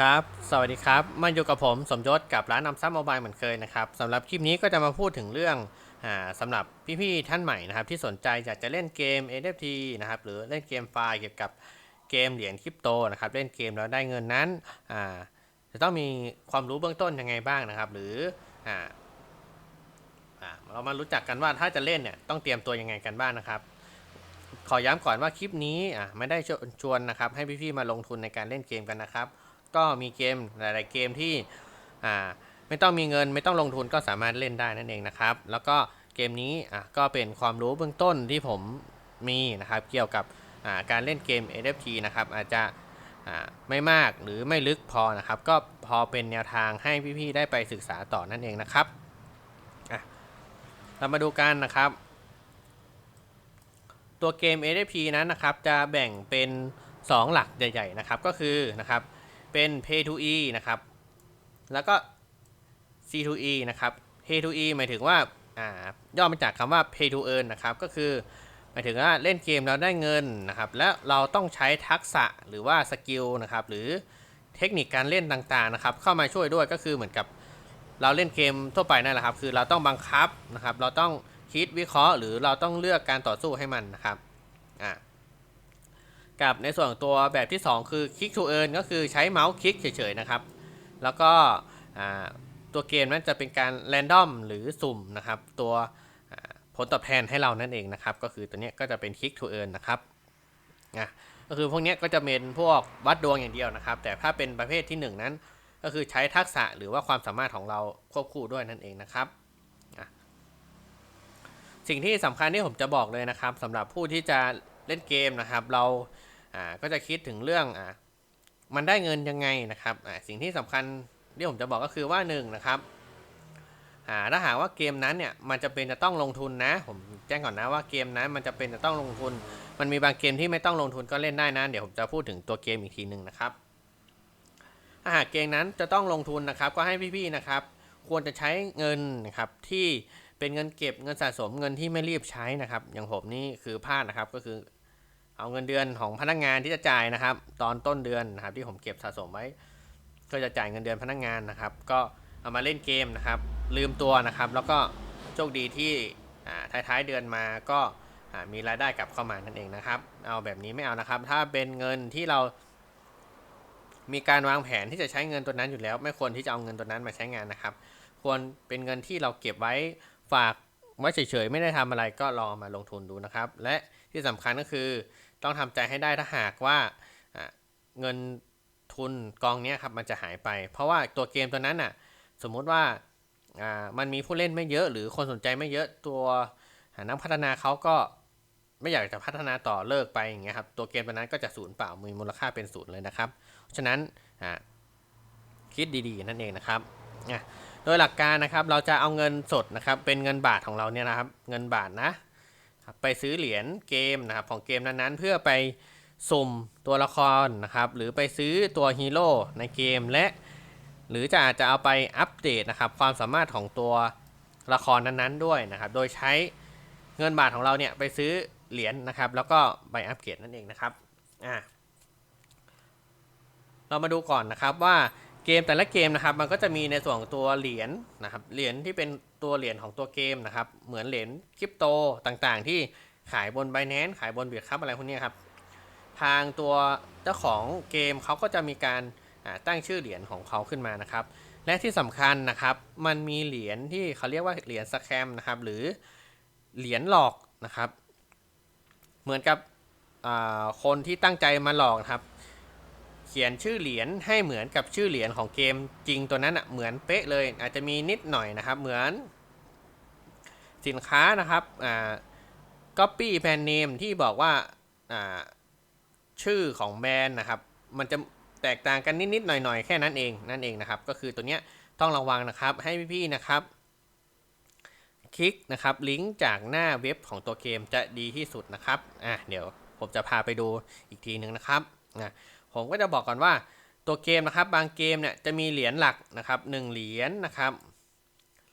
ครับ สวัสดีครับ มาอยู่กับผมสมยศกับร้านนำซับโมบายเหมือนเคยนะครับสำหรับคลิปนี้ก็จะมาพูดถึงเรื่องอ่าสำหรับพี่ๆท่านใหม่นะครับ ที่สนใจอยากจะเล่นเกม NFT นะครับ หรือเล่นเกมไฟล์เกี่ยวกับเกมเหรียญคริปโตนะครับ เล่นเกมแล้วได้เงินนั้นอ่าจะต้องมีความรู้เบื้องต้นยังไงบ้างนะครับ หรืออ่าเรามารู้จักกันว่าถ้าจะเล่นเนี่ยต้องเตรียมตัวยังไงกันบ้างนะครับ ขอย้ำก่อนว่าคลิปนี้อะไม่ได้ชวนนะครับให้พี่ๆมาลงทุนในการเล่นเกมกันนะครับ ก็มีเกมหลาย ๆ เกมที่อ่าไม่ต้องมีเงินไม่ต้องลงทุนก็สามารถเล่นได้นั่นเองนะครับ แล้วก็เกมนี้อะก็เป็นความรู้เบื้องต้นที่ผมมีนะครับเกี่ยวกับอ่าการเล่นเกม NFT นะครับอาจจะอ่าไม่มากหรือไม่ลึกพอนะครับ ก็พอเป็นแนวทางให้พี่ ๆ ได้ไปศึกษาต่อนั่นเองนะครับอะเรามาดูกันนะครับ ตัวเกม NFT นั้นนะครับจะแบ่งเป็น 2 หลักใหญ่ ๆ นะครับก็คือนะครับ เป็น Pay to E นะครับ แล้วก็ C to E นะครับ Pay to E หมายถึงว่าอ่าย่อมาจากคำว่า Pay to Earn นะครับ ก็คือหมายถึงว่าเล่นเกมเราได้เงินนะครับ และเราต้องใช้ทักษะหรือว่าสกิลนะครับ หรือเทคนิคการเล่นต่างๆนะครับ เข้ามาช่วยด้วยก็คือเหมือนกับเราเล่นเกมทั่วไปนั่นแหละครับ คือเราต้องบังคับนะครับ เราต้องคิดวิเคราะห์ หรือเราต้องเลือกการต่อสู้ให้มันนะครับ อ่า กับในส่วนของตัวแบบที่ 2 คือ Kick to Earn ก็คือใช้เมาส์คลิกเฉยๆนะครับ แล้วก็ตัวเกมนั้นจะเป็นการแรนดอมหรือสุ่มนะครับ ตัวผลตอบแทนให้เรานั่นเองนะครับ ก็คือตัวนี้ก็จะเป็น Kick to Earn นะครับอะก็คือพวกนี้ก็จะเป็นพวกวัดดวงอย่างเดียวนะครับ แต่ถ้าเป็นประเภทที่ 1 นั้น ก็คือใช้ทักษะหรือว่าความสามารถของเราควบคู่ด้วยนั่นเองนะครับสิ่งที่สำคัญที่ผมจะบอกเลยนะครับสำหรับผู้ที่จะเล่นเกมนะครับ เรา อ่าก็จะคิดถึงเรื่องอ่ามันได้เงินยังไงนะครับอ่าสิ่งที่สำคัญที่ผมจะบอกก็คือว่าหนึ่งนะครับอ่าถ้าหากว่าเกมนั้นเนี่ยมันจะเป็นจะต้องลงทุนนะ ผมแจ้งก่อนนะว่าเกมนั้นมันจะเป็นจะต้องลงทุน มันมีบางเกมที่ไม่ต้องลงทุนก็เล่นได้นะเดี๋ยวผมจะพูดถึงตัวเกมอีกทีหนึ่งนะครับถ้าหากเกมนั้นจะต้องลงทุนนะครับ ก็ให้พี่ๆนะครับ ควรจะใช้เงินนะครับที่เป็นเงินเก็บเงินสะสมเงินที่ไม่รีบใช้นะครับ อย่างผมนี่คือพลาดนะครับก็คือ เอาเงินเดือนของพนักงานที่จะจ่ายนะครับ ตอนต้นเดือนนะครับที่ผมเก็บสะสมไว้ก็จะจ่ายเงินเดือนพนักงานนะครับ ก็เอามาเล่นเกมนะครับ ลืมตัวนะครับ แล้วก็โชคดีที่อ่าท้ายๆเดือนมาก็มีรายได้กลับเข้ามานั่นเองนะครับ เอาแบบนี้ไม่เอานะครับ ถ้าเป็นเงินที่เรา มีการวางแผนที่จะใช้เงินตัวนั้นอยู่แล้ว ไม่ควรที่จะเอาเงินตัวนั้นมาใช้งานนะครับ ควรเป็นเงินที่เราเก็บไว้ฝากไว้เฉยๆไม่ได้ทำอะไรก็ลองมาลงทุนดูนะครับ และ ที่สำคัญก็คือต้องทำใจให้ได้ถ้าหากว่าเงินทุนกองนี้ครับมันจะหายไป เพราะว่าตัวเกมตัวนั้นอะสมมุติว่าอ่ามันมีผู้เล่นไม่เยอะ หรือคนสนใจไม่เยอะตัวนักพัฒนาเขาก็ไม่อยากจะพัฒนาต่อเลิกไปอย่างเงี้ยครับตัวเกมตัวนั้นก็จะสูญเปล่ามีมูลค่าเป็นศูนย์เลยนะครับฉะนั้นอ่าคิดดีๆนั่นเองนะครับอะโดยหลักการนะครับเราจะเอาเงินสดนะครับเป็นเงินบาทของเราเนี่ยนะครับเงินบาทนะ ครับไปซื้อเหรียญเกมนะครับของเกมนั้นๆ เพื่อไปสุ่มตัวละครนะครับ หรือไปซื้อตัวฮีโร่ในเกมและ หรือจะอาจจะเอาไปอัปเดตนะครับ ความสามารถของตัวละครนั้นๆด้วยนะครับ โดยใช้เงินบาทของเราเนี่ยไปซื้อเหรียญนะครับ แล้วก็ไปอัปเกรดนั่นเองนะครับอ่าเรามาดูก่อนนะครับว่า เกมแต่ละเกมนะครับ มันก็จะมีในส่วนของตัวเหรียญนะครับเหรียญที่เป็นตัวเหรียญของตัวเกมนะครับ เหมือนเหรียญคริปโตต่างๆ ที่ขายบน b บ n a n c e ขายบนเบียดครับอะไรพวกนี้ครับ ทางตัวเจ้าของเกมเขาก็จะมีการตั้งชื่อเหรียญของเขาขึ้นมานะครับ และที่สำคัญนะครับ มันมีเหรียญที่เขาเรียกว่าเหรียญสแคมนะครับ หรือเหรียญหลอกนะครับ เหมือนกับคนที่ตั้งใจมาหลอกนะครับ ขียนชื่อเหรียญให้เหมือนกับชื่อเหรียญของเกมจริงตัวนั้นอะเหมือนเป๊ะเลย อาจจะมีนิดหน่อยนะครับ เหมือน สินค้านะครับอ่า copy brand name ที่บอกว่าอ่าชื่อของแบรนด์นะครับ มันจะแตกต่างกันนิดๆหน่อยๆ แค่นั้นเองนั่นเองนะครับ ก็คือตัวเนี้ยต้องระวังนะครับให้พี่ๆนะครับ คลิกนะครับลิงก์จากหน้าเว็บของตัวเกมจะดีที่สุดนะครับอะเดี๋ยวผมจะพาไปดูอีกทีหนึ่งนะครับอะ ผมก็จะบอกก่อนว่าตัวเกมนะครับ บางเกมเนี่ยจะมีเหรียญหลักนะครับหนึ่งเหรียญนะครับ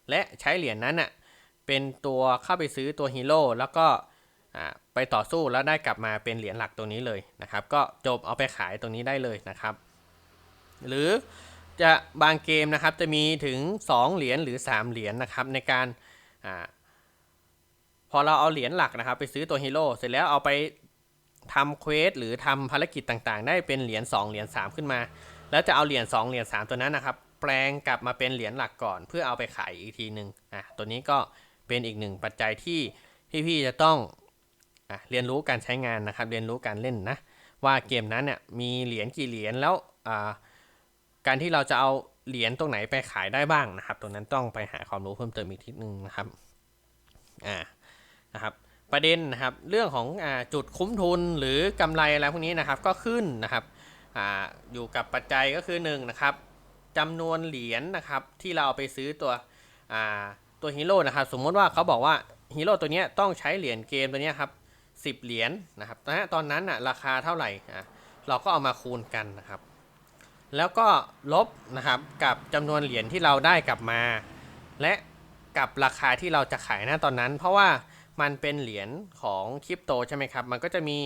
และใช้เหรียญนั้นน่ะเป็นตัวเข้าไปซื้อตัวฮีโร่แล้วก็ไปต่อสู้แล้วได้กลับมาเป็นเหรียญหลักตัวนี้เลยนะครับ ก็จบเอาไปขายตรงนี้ได้เลยนะครับ หรือจะบางเกมนะครับจะมีถึง 2 เหรียญหรือ 3 เหรียญนะครับในการอพอเราเอาเหรียญหลักนะครับ ไปซื้อตัวฮีโร่เสร็จแล้วเอาไป ทำเควสหรือทำภารกิจต่างๆ ได้เป็นเหรียญ2เหรียญ3ขึ้นมา แล้วจะเอาเหรียญ2เหรียญ3ตัวนั้นนะครับ แปลงกลับมาเป็นเหรียญหลักก่อน เพื่อเอาไปขายอีกทีหนึ่งอะตัวนี้ก็เป็นอีกหนึ่งปัจจัยที่พี่ๆจะต้องอะเรียนรู้การใช้งานนะครับ เรียนรู้การเล่นนะว่าเกมนั้นเนี่ยมีเหรียญกี่เหรียญแล้วอ่าการที่เราจะเอาเหรียญตรงไหนไปขายได้บ้างนะครับ ตรงนั้นต้องไปหาความรู้เพิ่มเติมอีกทีนึงนะครับอ่านะครับ ประเด็นนะครับเรื่องของอจุดคุ้มทุนหรือกำไรอะไรพวกนี้นะครับก็ขึ้นนะครับออยู่กับปัจจัยก็คือ1นงนะครับจำนวนเหรียญนะครับที่เราเอาไปซื้อตัวตัวฮีโร่นะครับสมมติว่าเขาบอกว่าฮีโร่ตัวนี้ต้องใช้เหรียญเกมตัวนี้ครับ10 เหรียญนะครับตอนนั้นนะราคาเท่าไหร่เราก็เอามาคูณกันนะครับแล้วก็ลบนะครับกับจำนวนเหรียญที่เราได้กลับมา และกับราคาที่เราจะขายหน้าตอนนั้น เพราะว่า มันเป็นเหรียญของคริปโตใช่ไหมครับ มันก็จะมี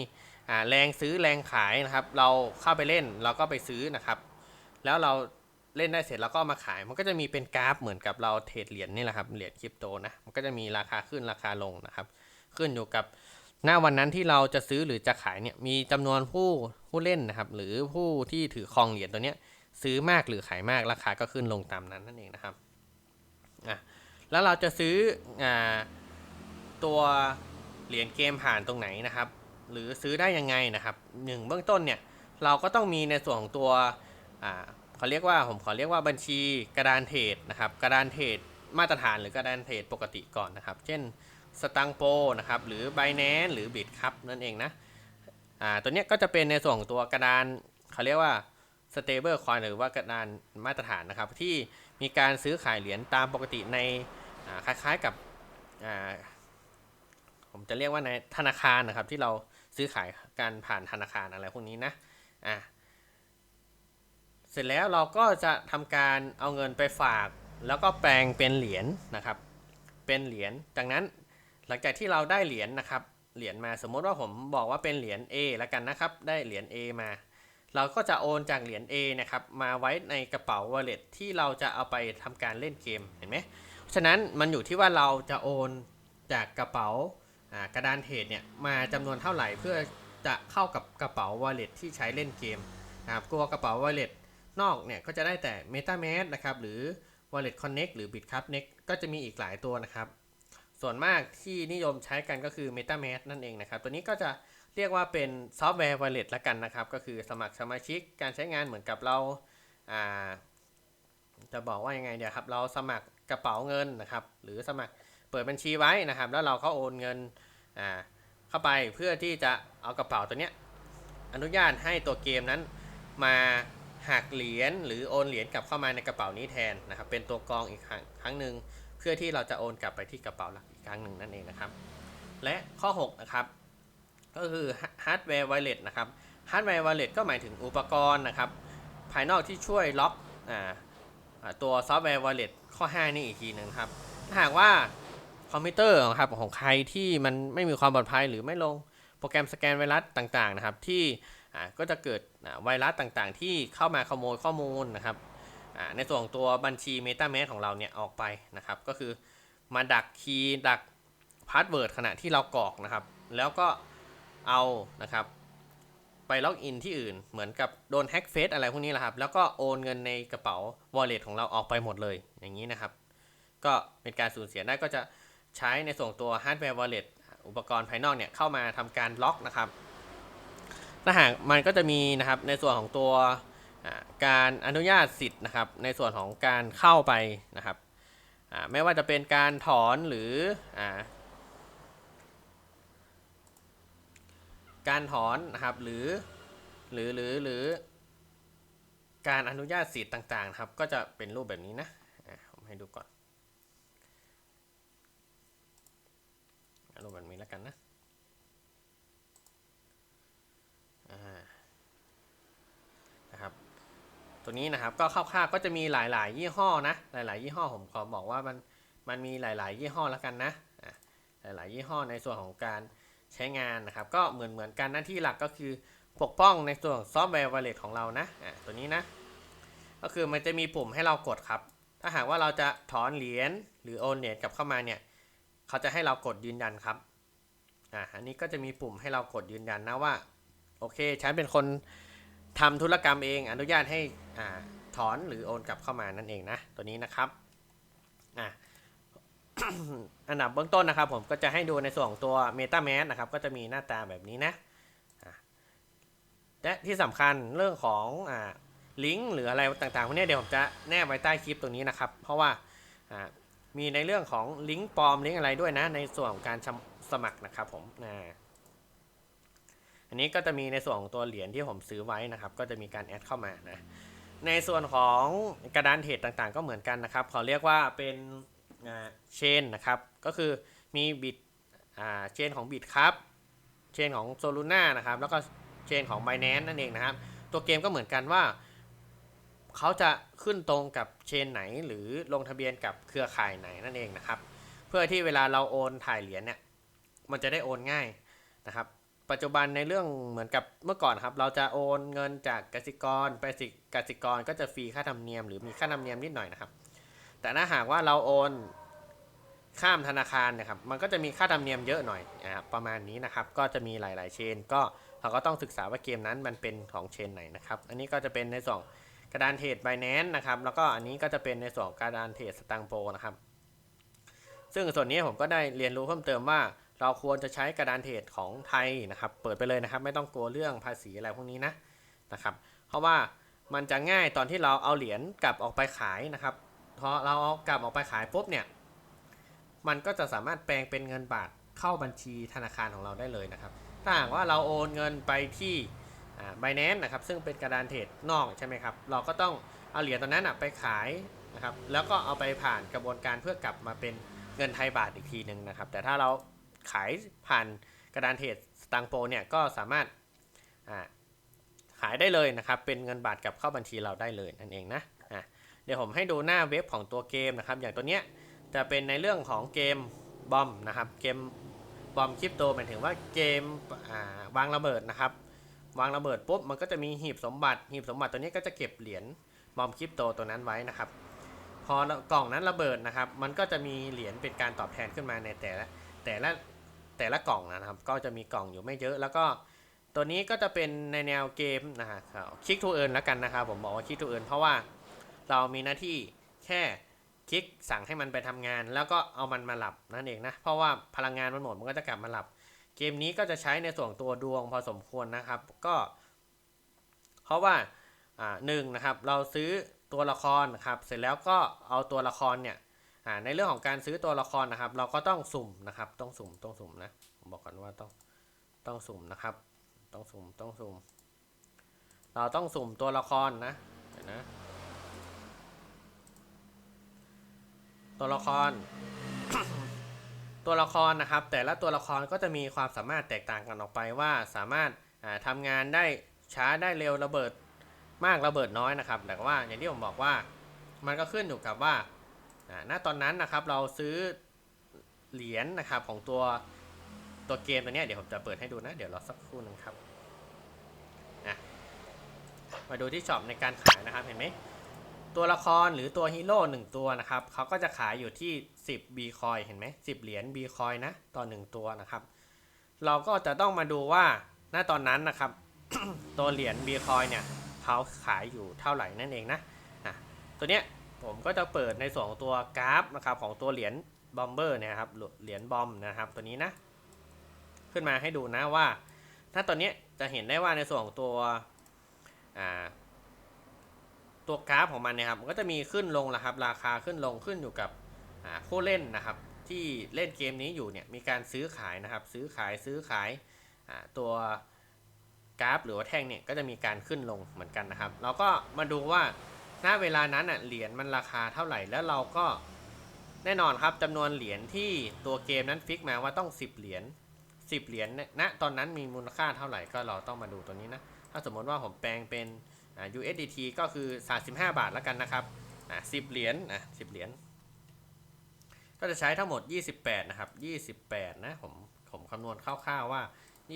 แรงซื้อแรงขายนะครับ เราเข้าไปเล่นเราก็ไปซื้อนะครับ แล้วเราเล่นได้เสร็จเราก็มาขาย มันก็จะมีเป็นกราฟเหมือนกับเราเทรดเหรียญนี่แหละครับ เหรียญคริปโตนะ มันก็จะมีราคาขึ้นราคาลงนะครับ ขึ้นอยู่กับหน้าวันนั้นที่เราจะซื้อหรือจะขายเนี่ยมีจำนวนผู้ผู้เล่นนะครับ หรือผู้ที่ถือครองเหรียญตัวเนี้ยซื้อมากหรือขายมากราคาก็ขึ้นลงตามนั้นนั่นเองนะครับอะแล้วเราจะซื้ออ่า ตัวเหรียญเกมผ่านตรงไหนนะครับ หรือซื้อได้ยังไงนะครับหนึ่งเบื้องต้นเนี่ยเราก็ต้องมีในส่วนของตัวเขาเรียกว่าผมขอเรียกว่าบัญชีกระดานเทรดนะครับกระดานเทรดมาตรฐานหรือกระดานเทรดปกติก่อนนะครับ เช่นสตังโปนะครับหรือ b i n a n c e หรือ Bit ครับนั่นเองนะอ่าตัวเนี้ยก็จะเป็นในส่วนของตัวกระดานเขาเรียกว่า stable coin หรือว่ากระดานมาตรฐานนะครับ ที่มีการซื้อขายเหรียญตามปกติในคล้ายๆกับ ผมจะเรียกว่าในธนาคารนะครับ ที่เราซื้อขายการผ่านธนาคารอะไรพวกนี้นะอ่าเสร็จแล้วเราก็จะทำการเอาเงินไปฝาก แล้วก็แปลงเป็นเหรียญนะครับ เป็นเหรียญจากนั้นหลังจากที่เราได้เหรียญนะครับเหรียญมาสมมติว่าผมบอกว่าเป็นเหรียญ A แล้วกันนะครับ ได้เหรียญ A มา เราก็จะโอนจากเหรียญ A นะครับ มาไว้ในกระเป๋า wallet ที่เราจะเอาไปทำการเล่นเกมเห็นไหมฉะนั้นมันอยู่ที่ว่าเราจะโอนจากกระเป๋า กระดานเทรดเนี่ยมาจำนวนเท่าไหร่เพื่อจะเข้ากับกระเป๋า wallet ที่ใช้เล่นเกมนะครับตัวกระเป๋า wallet นอกเนี่ยก็จะได้แต่ MetaMask นะครับหรือ Wallet Connect หรือ Bitconnect ก็จะมีอีกหลายตัวนะครับ ส่วนมากที่นิยมใช้กันก็คือ MetaMask นั่นเองนะครับ ตัวนี้ก็จะเรียกว่าเป็นซอฟต์แวร์ Wallet ละกันนะครับ ก็คือสมัครสมาชิกการใช้งานเหมือนกับเราจะบอกว่ายังไงเดี๋ยวครับ เราสมัครกระเป๋าเงินนะครับ หรือสมัคร เปิดบัญชีไว้นะครับ แล้วเราก็โอนเงินอ่าเข้าไปเพื่อที่จะเอากระเป๋าตัวเนี้ยอนุญาตให้ตัวเกมนั้นมาหักเหรียญหรือโอนเหรียญกลับเข้ามาในกระเป๋านี้แทนนะครับ เป็นตัวกรองอีกครั้งครั้งหนึ่งเพื่อที่เราจะโอนกลับไปที่กระเป๋าหลักอีกครั้งหนึ่งนั่นเองนะครับ และข้อ 6 นะครับ ก็คือฮาร์ดแวร์ไวเลสนะครับฮาร์ดแวร์ไวเลสก็หมายถึงอุปกรณ์นะครับ ภายนอกที่ช่วยล็อกอตัวซอฟต์แวร์ไวเลสข้อ 5 นี่อีกทีหนึ่งครับถ้าหากว่า คอมพิวเตอร์ครับของใครที่มันไม่มีความปลอดภัยหรือไม่ลงโปรแกรมสแกนไวรัสต่างๆนะครับ ที่ก็จะเกิดไวรัสต่างๆ ที่เข้ามาขโมยข้อมูลนะครับในส่วนของตัวบัญชี MetaMask ของเราเนี่ยออกไปนะครับ ก็คือมาดักคีย์ดักพาสเวิร์ดขณะที่เรากรอกนะครับ แล้วก็เอานะครับไปล็อกอินที่อื่นเหมือนกับโดนแฮ็กเฟซอะไรพวกนี้แหละครับ แล้วก็โอนเงินในกระเป๋า Wallet ของเราออกไปหมดเลยอย่างนี้นะครับ ก็เป็นการสูญเสียได้ก็จะ ใช้ในส่วนตัวฮาร์ดแวร์ Wallet อุปกรณ์ภายนอกเนี่ยเข้ามาทำการล็อกนะครับถ้าหากมันก็จะมีนะครับในส่วนของตัวการอนุญาตสิทธิ์นะครับ ในส่วนของการเข้าไปนะครับไม่ว่าจะเป็นการถอนหรืออการถอนนะครับหรือหรือหรือหรือการอนุญาตสิทธิ์ต่างๆครับ ก็จะเป็นรูปแบบนี้นะผมให้ดูก่อนอ่า รูปแบบนี้แล้วกันนะนะครับ ตัวนี้นะครับก็คร่าวๆก็จะมีหลายๆ ยี่ห้อนะ หลายๆ ยี่ห้อผมขอบอกว่ามันมันมีหลาย ๆ ยี่ห้อแล้วกันนะหลายๆ ยี่ห้อในส่วนของการใช้งานนะครับ ก็เหมือนเหมือนกันหน้าที่หลักก็คือปกป้องในส่วนซอฟต์แวร์วอลเล็ตของเรานะอะตัวนี้นะ ก็คือมันจะมีปุ่มให้เรากดครับ ถ้าหากว่าเราจะถอนเหรียญหรือโอนเหรียญกลับเข้ามาเนี่ย เขาจะให้เรากดยืนยันครับอ่าอันนี้ก็จะมีปุ่มให้เรากดยืนยันนะว่า โอเคฉันเป็นคนทำธุรกรรมเองอนุญาตให้อ่าถอนหรือโอนกลับเข้ามานั่นเองนะ ตัวนี้นะครับอ่าอันดับเบื้องต้นนะครับ ผมก็จะให้ดูในส่วนของตัว MetaMask นะครับ ก็จะมีหน้าตาแบบนี้นะและที่สำคัญเรื่องของอ่าลิงก์หรืออะไรต่างๆพวกนี้เดี๋ยวผมจะแนบไว้ใต้คลิปตรงนี้นะครับ เพราะว่าอ่า มีในเรื่องของลิงก์ปลอมลิงก์อะไรด้วยนะ ในส่วนของการสมัครนะครับผมนะอันนี้ก็จะมีในส่วนของตัวเหรียญที่ผมซื้อไว้นะครับ ก็จะมีการแอดเข้ามานะในส่วนของกระดานเทรดต่างๆ ก็เหมือนกันนะครับเขาเรียกว่าเป็นเชนนะครับ ก็คือมีบิตเชนของบิตครับเชนของโซลูน่านะครับ แล้วก็เชนของ b บ n a n c e นั่นเองนะครับ ตัวเกมก็เหมือนกันว่า เขาจะขึ้นตรงกับเชนไหนหรือลงทะเบียนกับเครือข่ายไหนนั่นเองนะครับ เพื่อที่เวลาเราโอนถ่ายเหรียญเนี่ยมันจะได้โอนง่ายนะครับ ปัจจุบันในเรื่องเหมือนกับเมื่อก่อนครับ เราจะโอนเงินจากกสิกรไปสิกสิกรก็จะฟรีค่าธรรมเนียมหรือมีค่าธรรมเนียมนิดหน่อยนะครับ แต่ถ้าหากว่าเราโอนข้ามธนาคารนะครับ มันก็จะมีค่าธรรมเนียมเยอะหน่อยนะครับประมาณนี้นะครับ ก็จะมีหลาย ๆ เชน ก็เราก็ต้องศึกษาว่าเกมนั้นมันเป็นของเชนไหนนะครับ อันนี้ก็จะเป็นในส่วน กระดานเทรด b บ n a n c e นะครับ แล้วก็อันนี้ก็จะเป็นในส่วนกระดานเทรดสตังโปนะครับ ซึ่งส่วนนี้ผมก็ได้เรียนรู้เพิ่มเติมว่า เราควรจะใช้กระดานเทรดของไทยนะครับ เปิดไปเลยนะครับ ไม่ต้องกลัวเรื่องภาษีอะไรพวกนี้นะนะครับ เพราะว่ามันจะง่ายตอนที่เราเอาเหรียญกลับออกไปขายนะครับพอเราเอากลับออกไปขายปุ๊บเนี่ย มันก็จะสามารถแปลงเป็นเงินบาทเข้าบัญชีธนาคารของเราได้เลยนะครับ ถ้าหากว่าเราโอนเงินไปที่ บแนนนะครับซึ่งเป็นกระดานเทรดนอกใช่ไหมครับเราก็ต้องเอาเหรียญตัวนั้นไปขายนะครับแล้วก็เอาไปผ่านกระบวนการเพื่อกลับมาเป็นเงินไทยบาทอีกทีหนึ่งนะครับแต่ถ้าเราขายผ่านกระดานเทรดสตังโปเนี่ยก็สามารถขายได้เลยนะครับเป็นเงินบาทกลับเข้าบัญชีเราได้เลยนั่นเองนะะเดี๋ยวผมให้ดูหน้าเว็บของตัวเกมนะครับอย่างตัวเนี้ยจะเป็นในเรื่องของเกมบอมนะครับเกมบอมคริปโตหมายถึงว่าเกมวางระเบิดนะครับ วางระเบิดปุ๊บมันก็จะมีหีบสมบัติ หีบสมบัติตัวนี้ก็จะเก็บเหรียญบอมคริปโตตัวนั้นไว้นะครับ พอกล่องนั้นระเบิดนะครับ มันก็จะมีเหรียญเป็นการตอบแทนขึ้นมาในแต่ละแต่ละแต่ละกล่องนะครับ ก็จะมีกล่องอยู่ไม่เยอะ แล้วก็ตัวนี้ก็จะเป็นในแนวเกมนะฮะคลิกทูเอิร์นแล้วกันนะครับ ผมบอกว่าคลิกทูเอิร์นเพราะว่าเรามีหน้าที่แค่คลิกสั่งให้มันไปทำงาน แล้วก็เอามันมาหลับนั่นเองนะ เพราะว่าพลังงานมันหมดมันก็จะกลับมาหลับ เกมนี้ก็จะใช้ในส่วนตัวดวงพอสมควรนะครับ ก็ เพราะว่าหนึ่งนะครับ เราซื้อตัวละครนะครับ เสร็จแล้วก็เอาตัวละครเนี่ยในเรื่องของการซื้อตัวละครนะครับ เราก็ต้องสุ่มนะครับ ต้องสุ่มต้องสุ่มนะผมบอกก่อนว่าต้องต้องสุ่มนะครับ ต้องสุ่มต้องสุ่มเราต้องสุ่มตัวละครนะเดี๋ยวนะ ตัวละคร ตัวละครนะครับ แต่ละตัวละครก็จะมีความสามารถแตกต่างกันออกไปว่าสามารถาทำงานได้ช้าได้เร็วระเบิดมากระเบิดน้อยนะครับ แต่ว่าอย่างที่ผมบอกว่ามันก็ขึ้นอยู่กับว่าณตอนนั้นนะครับเราซื้อเหรียญนะครับของตัวตัวเกมตัวนี้เดี๋ยวผมจะเปิดให้ดูนะ เดี๋ยวรอสักครู่หนึงครับนะมาดูที่ช็อปในการขายนะครับเห็นไหม ตัวละครหรือตัวฮีโร่หนึ่งตัวนะครับเขาก็จะขายอยู่ที่ 10 B คอยเห็นไหม10เหรียญ B คอยนะต่อ 1 ตัวนะครับ เราก็จะต้องมาดูว่าณตอนนั้นนะครับ ตัวเหรียญ B คอยเนี่ยเขาขายอยู่เท่าไหร่นั่นเองนะอะตัวเนี้ยผมก็จะเปิดในส่วนของตัวกราฟนะครับของตัวเหรียญบอมเบอร์เนี่ยครับเหรียญบอมนะครับตัวนี้นะ ขึ้นมาให้ดูนะว่า ถ้าตัวเนี้จะเห็นได้ว่าในส่วนของตัวอ่า ตัวกราฟของมันเนี่ยครับมันก็จะมีขึ้นลงนะครับ ราคาขึ้นลงขึ้นอยู่กับผู้เล่นนะครับ ที่เล่นเกมนี้อยู่เนี่ยมีการซื้อขายนะครับ ซื้อขายซื้อขายตัวกราฟ หรือว่าแท่งเนี่ยก็จะมีการขึ้นลงเหมือนกันนะครับ เราก็มาดูว่าณเวลานั้นเหรียญมันราคาเท่าไหร่แล้วเราก็แน่นอนครับจำนวนเหรียญที่ตัวเกมนั้นฟิกมาว่าต้อง 10 เหรียญ10 เหรียญเนี่ยณตอนนั้นมีมูลค่าเท่าไหร่ก็เราต้องมาดูตัวนี้นะถ้าสมมติว่าผมแปลงเป็น USDT ก็คือ 35 บาทแล้วกันนะครับอ่า10 เหรียญอะ10 เหรียญ ก็จะใช้ทั้งหมด 28 นะครับ 28 นะ ผม ผมคำนวณคร่าวๆว่า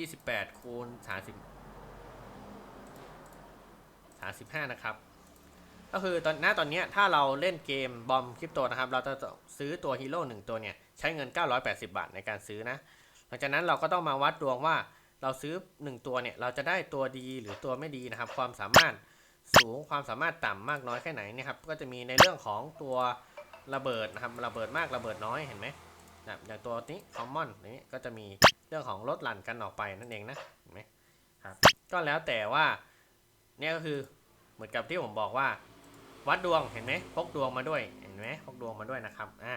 28 คูณ 30 35 นะครับ ก็คือตอนหน้าตอนนี้ถ้าเราเล่นเกมบอมคริปโตนะครับ เราจะซื้อตัวฮีโร่หนึ่งตัวเนี่ย ใช้เงิน 980 บาทในการซื้อนะ หลังจากนั้นเราก็ต้องมาวัดดวงว่าเราซื้อ 1 ตัวเนี่ย เราจะได้ตัวดีหรือตัวไม่ดีนะครับ ความสามารถ สูงความสามารถต่ำมากน้อยแค่ไหนนะครับ ก็จะมีในเรื่องของตัวระเบิดนะครับระเบิดมากระเบิดน้อยเห็นไหมนะอย่างตัวนี้คอมมอนนี้ก็จะมีเรื่องของลดหลั่นกันออกไปนั่นเองนะเห็นไหมครับก็แล้วแต่ว่าเนี่ยก็คือเหมือนกับที่ผมบอกว่า วัดดวงเห็นไหมพกดวงมาด้วยเห็นไหมพกดวงมาด้วยนะครับอะ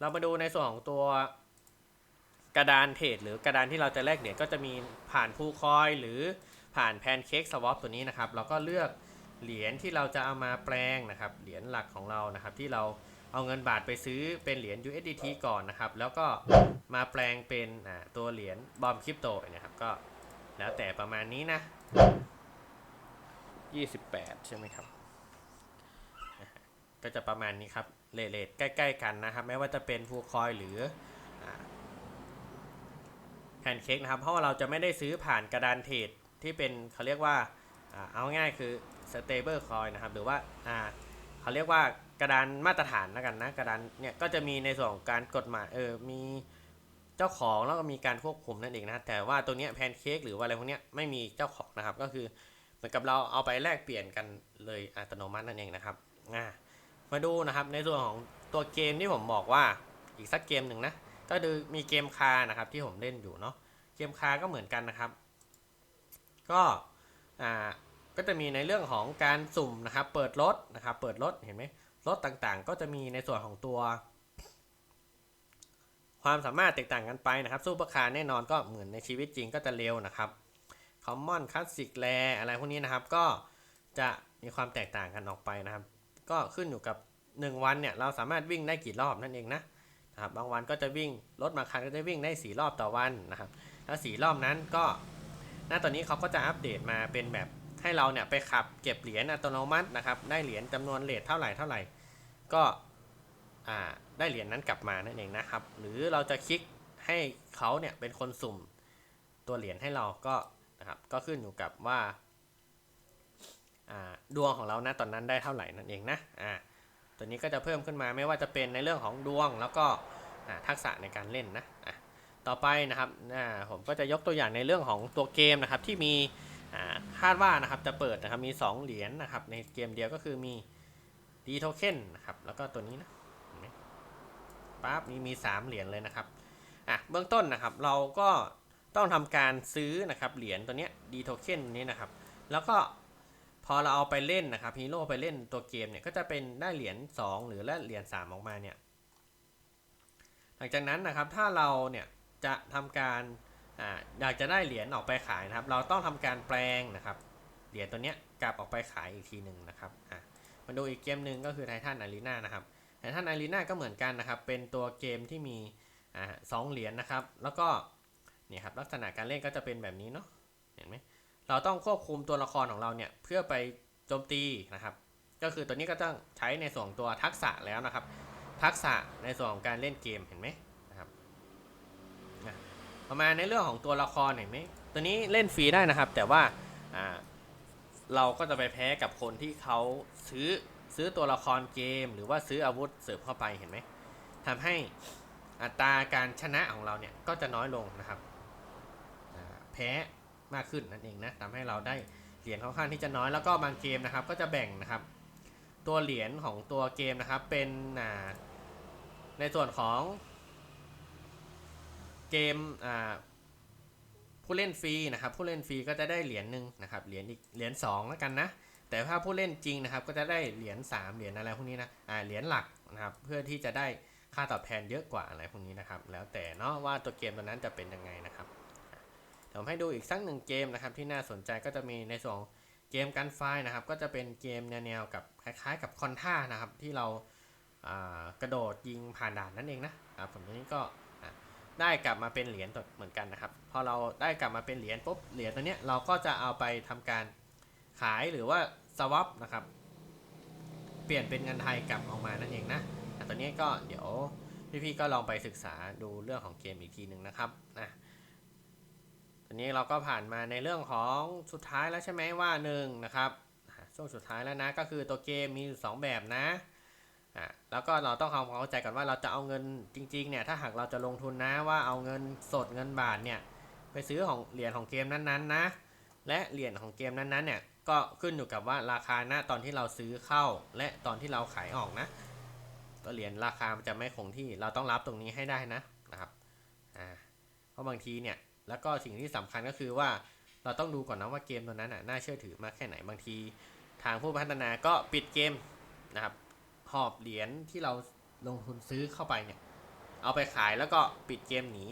เรามาดูในส่วนของตัวกระดานเทรดหรือกระดานที่เราจะแลกเหรียญก็จะมีผ่านพูคอยหรือ ผ่านแพนเค้กสวอปตัวนี้นะครับ เราก็เลือกเหรียญที่เราจะเอามาแปลงนะครับ เหรียญหลักของเรานะครับ ที่เราเอาเงินบาทไปซื้อเป็นเหรียญ USDT ก่อนนะครับ แล้วก็มาแปลงเป็นตัวเหรียญบอมคริปโตนะครับก็แล้วแต่ประมาณนี้นะ 28 ใช่ไหมครับ ก็จะประมาณนี้ครับเลทเลทใกล้ ๆ กันนะครับ ไม่ว่าจะเป็นฟูคอยหรือแพนเค้กนะครับ เพราะว่าเราจะไม่ได้ซื้อผ่านกระดานเทรด ที่เป็นเขาเรียกว่าเอาง่ายคือ stable coin นะครับหรือว่าอ่าเขาเรียกว่ากระดานมาตรฐานแล้วกันนะกระดานเนี่ยก็จะมีในส่วนของการกฎหมายเออมีเจ้าของแล้วก็มีการควบคุมนั่นเองนะแต่ว่าตัวเนี้ยแพนเค้กหรือว่าอะไรพวกเนี้ยไม่มีเจ้าของนะครับ ก็คือเหมือนกับเราเอาไปแลกเปลี่ยนกันเลยอัตโนมัตินั่นเองนะครับอ่ามาดูนะครับในส่วนของตัวเกมที่ผมบอกว่าอีกสักเกมหนึ่งนะก็คือมีเกมคานะครับที่ผมเล่นอยู่เนาะเกมคาก็เหมือนกันนะครับ ก็อ่าก็จะมีในเรื่องของการสุ่มนะครับ เปิดรถนะครับ เปิดรถเห็นไหมรถต่างๆ ก็จะมีในส่วนของตัว ความสามารถแตกต่างกันไปนะครับซูเปอร์คาร์แน่นอนก็เหมือนในชีวิตจริงก็จะเร็วนะครับคอมมอนคลาสสิกแรอะไรพวกนี้นะครับ ก็จะมีความแตกต่างกันออกไปนะครับ ก็ขึ้นอยู่กับ 1 วันเนี่ยเราสามารถวิ่งได้กี่รอบนั่นเองนะนะครับ บางวันก็จะวิ่งรถบางคันก็จะวิ่งได้ 4 รอบต่อวันนะครับ แล้วสีรอบนั้นก็ หน้าตอนนี้เขาก็จะอัปเดตมาเป็นแบบให้เราเนี่ยไปขับเก็บเหรียญอัตโนมัตินะครับ ได้เหรียญจำนวนเลทเท่าไหร่เท่าไหร่ ก็อ่าได้เหรียญนั้นกลับมานั่นเองนะครับ หรือเราจะคลิกให้เขาเนี่ยเป็นคนสุ่มตัวเหรียญให้เราก็นะครับ ก็ขึ้นอยู่กับว่าดวงของเรานะตอนนั้นได้เท่าไหร่นั่นเองนะอ่าตัวนี้ก็จะเพิ่มขึ้นมาไม่ว่าจะเป็นในเรื่องของดวงแล้วก็ทักษะในการเล่นนะอะ ต่อไปนะครับผมก็จะยกตัวอย่างในเรื่องของตัวเกมนะครับที่มีคาดว่านะครับจะเปิดนะครับมี 2 เหรียญนนะครับในเกมเดียวก็คือมีดีโทเค็นนะครับแล้วก็ตัวนี้นะปั๊บมีมี 3 เหรียญเลยนะครับอะเบื้องต้นนะครับเราก็ต้องทำการซื้อนะครับเหรียญตัวเนี้ยดีโทเค็นนี้นะครับแล้วก็พอเราเอาไปเล่นนะครับฮีโร่ไปเล่นตัวเกมเนี่ยก็จะเป็นได้เหรียญ2หรือและเหรียญ3ออกมาเนี่ยหลังจากนั้นนะครับถ้าเราเนี่ย จะทำการออยากจะได้เหรียญออกไปขายนะครับ เราต้องทำการแปลงนะครับ เหรียญตัวเนี้ยกลับออกไปขายอีกทีหนึ่งนะครับมาดูอีกเกมหนึ่งก็คือไททันอารีนานะครับไททันอารีนาก็เหมือนกันนะครับ เป็นตัวเกมที่มีอสองเหรียญนะครับ แล้วก็เนี่ยครับลักษณะการเล่นก็จะเป็นแบบนี้เนาะเห็นไหมเราต้องควบคุมตัวละครของเราเนี่ยเพื่อไปโจมตีนะครับ ก็คือตัวนี้ก็ต้องใช้ในส่วนตัวทักษะแล้วนะครับ ทักษะในส่วนของการเล่นเกมเห็นไหม ประมาณในเรื่องของตัวละครเห็นไหมตัวนี้เล่นฟรีได้นะครับ แต่ว่าเราก็จะไปแพ้กับคนที่เขาซื้อซื้อตัวละครเกม หรือว่าซื้ออาวุธเสริมเข้าไปเห็นไหมทำให้อัตราการชนะของเราเนี่ยก็จะน้อยลงนะครับแพ้มากขึ้นนั่นเองนะทำให้เราได้เหรียญค่อนข้างที่จะน้อยแล้วก็บางเกมนะครับ ก็จะแบ่งนะครับ ตัวเหรียญของตัวเกมนะครับเป็นในส่วนของ เกมอ่าผู้เล่นฟรีนะครับ ผู้เล่นฟรีก็จะได้เหรียญหนึ่งนะครับเหรียญอีกเหรียญสองแล้วกันนะ แต่ถ้าผู้เล่นจริงนะครับ ก็จะได้เหรียญสามเหรียญอะไรพวกนี้นะอ่าเหรียญหลักนะครับเพื่อที่จะได้ค่าตอบแทนเยอะกว่าอะไรพวกนี้นะครับ แล้วแต่เนาะว่าตัวเกมตัวนั้นจะเป็นยังไงนะครับเดี๋ยวผมให้ดูอีกสักหนึ่งเกมนะครับ ที่น่าสนใจก็จะมีในส่วนของเกมกันไฟนะครับ ก็จะเป็นเกมแนวๆกับคล้ายๆ กับคอนท่านะครับที่เรากระโดดยิงผ่านด่านนั่นเองนะครับผมตัวนี้ก็ ได้กลับมาเป็นเหรียญตัวเหมือนกันนะครับ พอเราได้กลับมาเป็นเหรียญปุ๊บเหรียญตัวเนี้ยเราก็จะเอาไปทำการขายหรือว่าสวอปนะครับ เปลี่ยนเป็นเงินไทยกลับออกมานั่นเองนะตัวนี้ก็เดี๋ยวพี่ๆก็ลองไปศึกษาดูเรื่องของเกมอีกทีหนึ่งนะครับนะทีนี้เราก็ผ่านมาในเรื่องของสุดท้ายแล้วใช่ไหมว่า1นะครับช่วงสุดท้ายแล้วนะก็คือตัวเกมมีอยู่สองแบบนะ อะแล้วก็เราต้องทำความเข้าใจก่อนว่าเราจะเอาเงินจริงๆเนี่ยถ้าหากเราจะลงทุนนะว่าเอาเงินสดเงินบาทเนี่ยไปซื้อของเหรียญของเกมนั้นๆนะและเหรียญของเกมนั้นๆเนี่ยก็ขึ้นอยู่กับว่าราคาณตอนที่เราซื้อเข้า และตอนที่เราขายออกนะตัวเหรียญราคามันจะไม่คงที่เราต้องรับตรงนี้ให้ได้นะนะครับอ่าเพราะบางทีเนี่ยแล้วก็สิ่งที่สำคัญก็คือว่าเราต้องดูก่อนนะว่าเกมตัวนั้นน่ะน่าเชื่อถือมากแค่ไหนบางที ทางผู้พัฒนาก็ปิดเกมนะครับ หอบเหรียญที่เราลงทุนซื้อเข้าไปเนี่ย เอาไปขายแล้วก็ปิดเกมหนี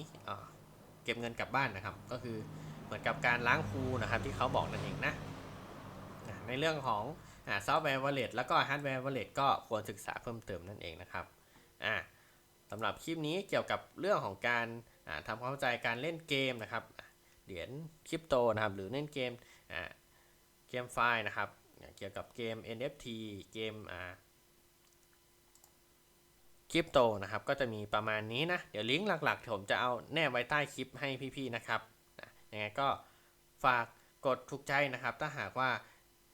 เก็บเงินกลับบ้านนะครับ ก็คือเหมือนกับการล้างคูนะครับที่เขาบอกนั่นเองนะในเรื่องของซอฟต์แวร์วอลเล็ตแล้วก็ฮาร์ดแวร์วอลเล็ตก็ควรศึกษาเพิ่มเติมนั่นเองนะครับอ่าสำหรับคลิปนี้เกี่ยวกับเรื่องของการอ่าทำความเข้าใจการเล่นเกมนะครับเหรียญคริปโตนะครับ หรือเล่นเกมเกมไฟล์นะครับ เกี่ยวกับเกม NFT เกม คริปโตนะครับก็จะมีประมาณนี้นะ เดี๋ยวลิงก์หลักๆผมจะเอาแนบไว้ใต้คลิปให้พี่ๆนะครับนะยังไงก็ฝากกดถูกใจนะครับ ถ้าหากว่า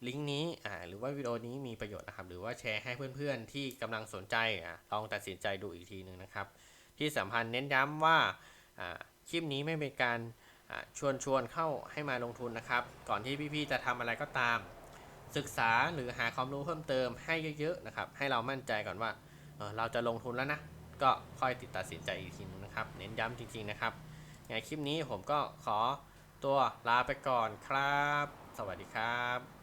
ลิงก์นี้อ่าหรือว่าวิดีโอนี้มีประโยชน์นะครับ หรือว่าแชร์ให้เพื่อนๆ ที่กำลังสนใจอ่าลองตัดสินใจดูอีกทีหนึ่งนะครับ ที่สำคัญเน้นย้ำว่าอ่าคลิปนี้ไม่เป็นการอ่าชวนชวนเข้าให้มาลงทุนนะครับ ก่อนที่พี่ๆจะทำอะไรก็ตาม ศึกษาหรือหาความรู้เพิ่มเติมให้เยอะๆนะครับ ให้เรามั่นใจก่อนว่า เเราจะลงทุนแล้วนะ ก็ค่อยติดตัดสินใจอีกทีนึงนะครับ เน้นย้ำจริงๆนะครับไงคลิปนี้ผมก็ขอตัวลาไปก่อนครับ สวัสดีครับ